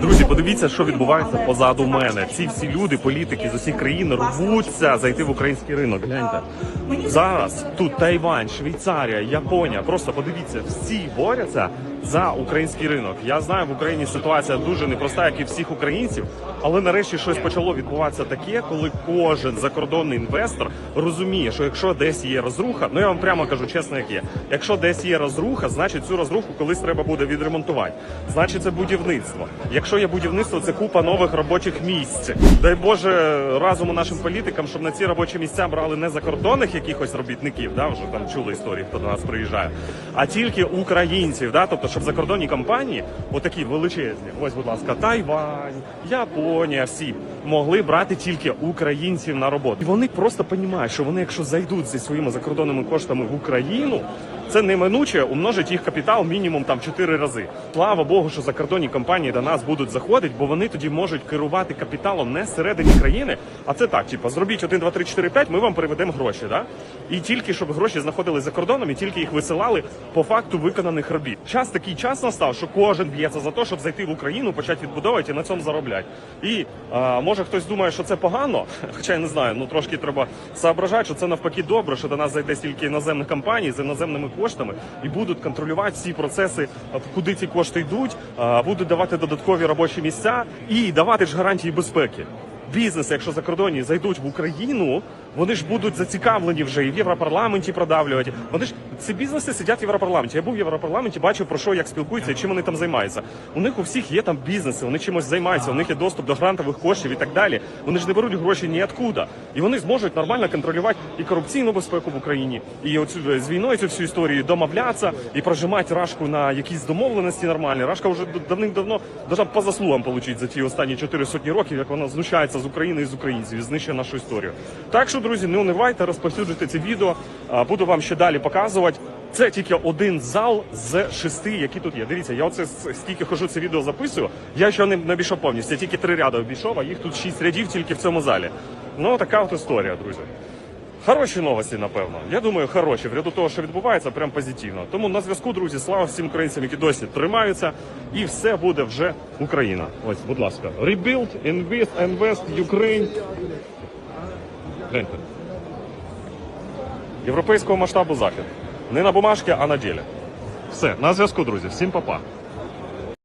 Друзі, подивіться, що відбувається позаду мене. Ці всі люди, політики з усіх країн рвуться зайти в український ринок. Гляньте зараз тут Тайвань, Швейцарія, Японія. Просто подивіться, всі борються за український ринок. Я знаю, в Україні ситуація дуже непроста, як і всіх українців, але нарешті щось почало відбуватися таке, коли кожен закордонний інвестор розуміє, що якщо десь є розруха, ну я вам прямо кажу чесно, як є. Якщо десь є розруха, значить цю розруху колись треба буде відремонтувати. Значить, це будівництво. Якщо є будівництво, це купа нових робочих місць. Дай Боже разуму нашим політикам, щоб на ці робочі місця брали не закордонних якихось робітників, да вже там чули історії, хто до нас приїжджає, а тільки українців. Да, тобто, щоб закордонні компанії, отакі величезні, ось, будь ласка, Тайвань, Японія, всі могли брати тільки українців на роботу. І вони просто розуміють, що вони, якщо зайдуть зі своїми закордонними коштами в Україну, це неминуче умножить їх капітал мінімум там 4 рази. Слава Богу, що закордонні компанії до нас будуть заходити, бо вони тоді можуть керувати капіталом не всередині країни, а це так, типу, зробіть 1, 2, 3, 4, 5, ми вам переведемо гроші. Да? І тільки щоб гроші знаходились за кордоном, і тільки їх висилали по факту виконаних робіт. Час такий час настав, що кожен б'ється за те, щоб зайти в Україну, почати відбудовувати і на цьому заробляти. І а, може хтось думає, що це погано, хоча я не знаю, ну трошки треба соображати, що це навпаки добре, що до нас зайде стільки іноземних компаній з іноземними коштами і будуть контролювати всі процеси, куди ці кошти йдуть, будуть давати додаткові робочі місця і давати ж гарантії безпеки. Бізнес, якщо закордонні зайдуть в Україну, вони ж будуть зацікавлені вже і в Європарламенті продавлювати. Вони ж ці бізнеси сидять в Європарламенті. Я був в Європарламенті, бачив про що як спілкуються і чим вони там займаються. У них у всіх є там бізнеси, вони чимось займаються, у них є доступ до грантових коштів і так далі. Вони ж не беруть гроші ніоткуда. І вони зможуть нормально контролювати і корупційну безпеку в Україні, і оцю е, з війною цю всю історію домовлятися і прожимати рашку на якісь домовленості нормальні. Рашка вже давним-давно должна по заслугам отримати за ті останні чотири сотні років, як вона знущається з України і з українців і знищує нашу історію. Так що, друзі, не унивайте, розповсюджуйте це відео. Буду вам ще далі показувати. Це тільки один зал з шести, які тут є. Дивіться, я оце с- скільки хожу це відео записую. Я ще не обійшов повністю. Я тільки три ряди обійшов, а їх тут шість рядів тільки в цьому залі. Ну така от історія, друзі. Хороші новості, напевно. Я думаю, хороші. В ряду того, що відбувається, прям позитивно. Тому на зв'язку, друзі, слава всім українцям, які досі тримаються, і все буде вже Україна. Ось, будь ласка, Rebuild, Invest, Invest, Ukraine. Гляньте. Європейського масштабу захід. Не на бумажці, а на ділі. Все, на зв'язку, друзі. Всім па-па.